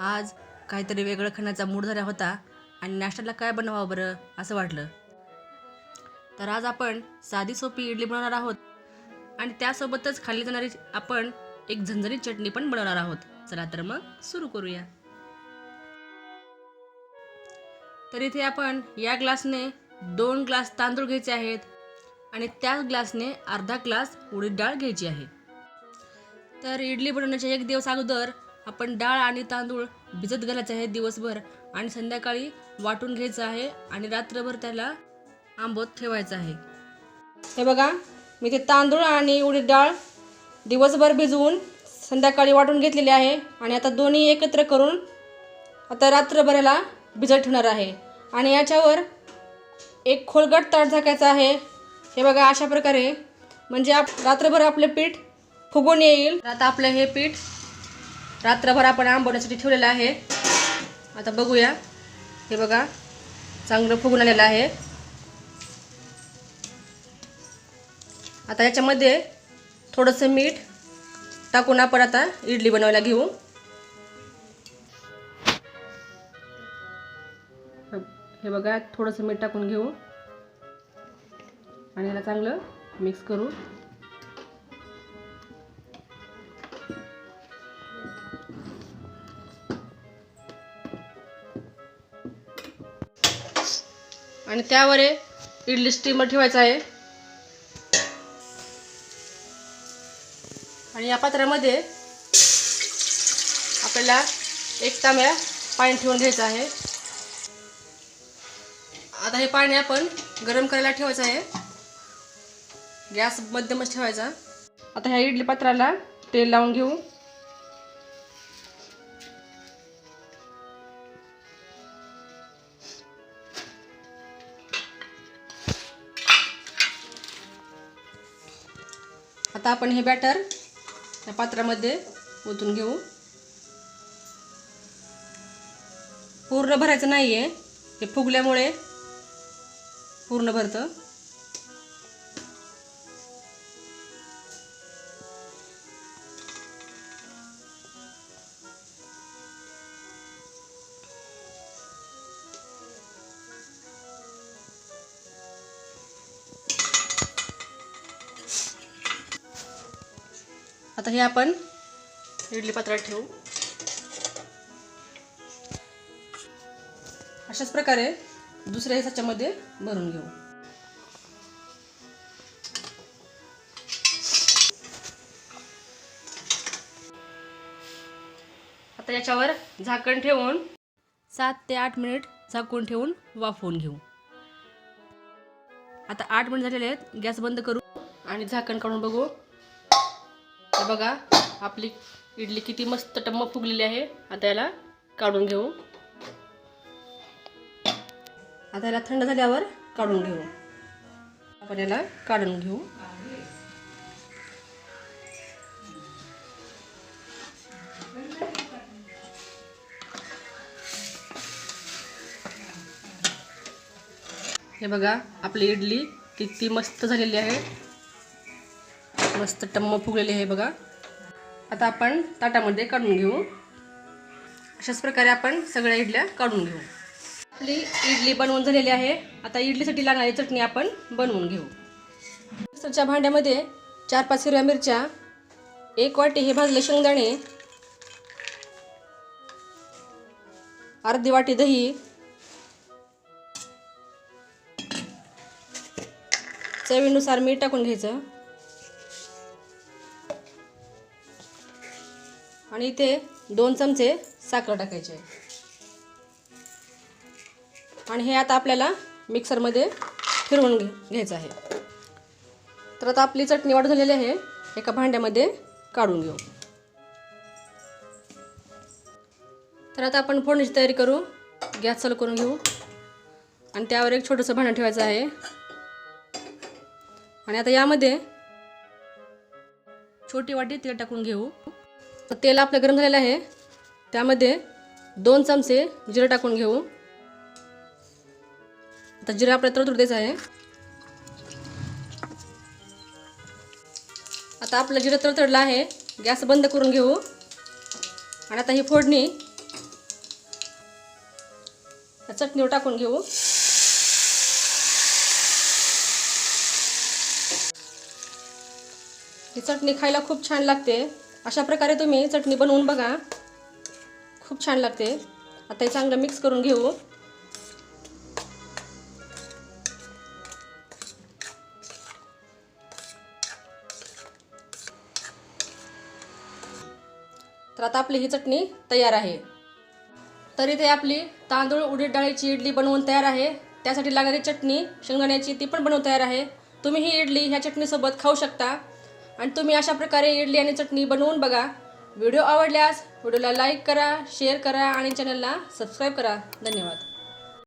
आज काहीतरी वेगळं खाण्याचा मूड झाला होता आणि नाश्त्याला काय बनवावं बरं असं वाटलं. तर आज आपण साधी सोपी इडली बनवणार आहोत आणि त्यासोबतच खाल्ली जाणारी आपण एक झणझणीत चटणी पण बनवणार आहोत. चला तर मग सुरू करूया. तर इथे आपण या ग्लासने दोन ग्लास तांदूळ घ्यायचे आहेत आणि त्याच ग्लासने अर्धा ग्लास उडीद डाळ घ्यायची आहे. तर इडली बनवण्याच्या एक दिवस अगोदर आपण डाळ आणि तांदूळ भिजत घालायचे आहे दिवसभर आणि संध्याकाळी वाटून घ्यायचं आहे आणि रात्रभर त्याला आंबोत ठेवायचं आहे. हे बघा मी ते तांदूळ आणि उडीद डाळ दिवसभर भिजवून संध्याकाळी वाटून घेतलेले आहे आणि आता दोन्ही एकत्र करून आता रात्रभर याला भिजत ठेवणार आहे. आणि याच्यावर एक खोलगट ताट झाकायचा आहे. हे बघा अशा प्रकारे. म्हणजे आप रात्रभर आपले पीठ फुगून येईल. आता आपलं हे पीठ रात्रभर आपण आंबवण्यासाठी ठेवलेलं आहे. आता बघूया. हे बघा चांगलं फुगून आलेलं आहे. आता याच्यामध्ये थोडंसं मीठ टाकून आपण आता इडली बनवायला घेऊ. हे बघा थोडंसं मीठ टाकून घेऊ. आणि याला चांगलं मिक्स करू. आणि त्यावर हे इडली स्टीमर ठेवायचा आहे. आणि या पात्रामध्ये आपल्याला एक तांब्या पाणी ठेवून घ्यायचं आहे. आता हे पाणी आपण गरम करायला ठेवायचं आहे. गॅस मध्यमच ठेवायचा. आता ह्या इडली पात्राला तेल लावून घेऊ. आता आपण हे बॅटर या पात्रामध्ये ओतून घेऊ. पूर्ण भरायचं नाही आहे हे फुगल्यामुळे पूर्ण भरतं. आता हे आपण इडली पात्रात ठेवू. अशाच प्रकारे दुसऱ्या ह्याच्यामध्ये भरून घेऊ. आता याच्यावर झाकण ठेवून सात ते आठ मिनिट झाकून ठेवून वाफवून घेऊ. आता आठ मिनिट झालेले आहेत. गॅस बंद करू आणि झाकण काढून बघू. हे बघा आपली इडली किती मस्त टम्म फुगलेली आहे. आता याला काढून घेऊ. आता याला थंड झाल्यावर काढून घेऊ. आपण याला काढून घेऊ. हे बघा आपली इडली किती मस्त झालेली आहे. मस्त टम्म फुगलेली आहे बघा. आता आपण ताटामध्ये काढून घेऊ. अशाच प्रकारे आपण सगळ्या इडल्या काढून घेऊ. आपली इडली बनवून झालेली आहे. आता इडलीसाठी लागणारी चटणी आपण बनवून घेऊ. मिक्सरच्या भांड्यामध्ये चार पाच हिरव्या मिरच्या एक वाटी हे भाजले शेंगदाणे अर्धी वाटी दही चवीनुसार मीठ टाकून घ्यायचं. आणि इथे दोन चमचे साखर टाकायचे आणि हे आता आपल्याला मिक्सरमध्ये फिरवून घे घ्यायचं आहे. तर आता आपली चटणी वाढ झालेली आहे. एका भांड्यामध्ये काढून घेऊ. तर आता आपण फोडणीची तयारी करू. गॅस चालू करून घेऊ. आणि त्यावर एक छोटंसं भांडं ठेवायचं आहे. आणि आता यामध्ये छोटी वाटी तेल टाकून घेऊ. तर तेल आपलं गरम झालेलं आहे. त्यामध्ये दोन चमचे जिरं टाकून घेऊ. आता जिरं आपल्याला तर द्यायचं आहे. आता आपलं जिरं तळतळलं आहे. गॅस बंद करून घेऊ. आणि आता ही फोडणी चटणीवर टाकून घेऊ. ही चटणी खायला खूप छान लागते. अशा प्रकारे तुम्ही चटणी बनवून बघा. खूप छान लागते. आता हे चांगलं मिक्स करून घेऊ. तर आता आपली ही चटणी तयार आहे. तर इथे आपली तांदूळ उडीद डाळीची इडली बनवून तयार आहे. त्यासाठी लागणारी चटणी शेंगदाण्याची ती पण बनवून तयार आहे. तुम्ही ही इडली ह्या चटणीसोबत खाऊ शकता. आणि तुम्ही अशा प्रकारे इडली आणि चटणी बनवून बघा. व्हिडिओ आवडल्यास व्हिडिओला लाईक करा शेअर करा आणि चॅनलला सबस्क्राईब करा. धन्यवाद.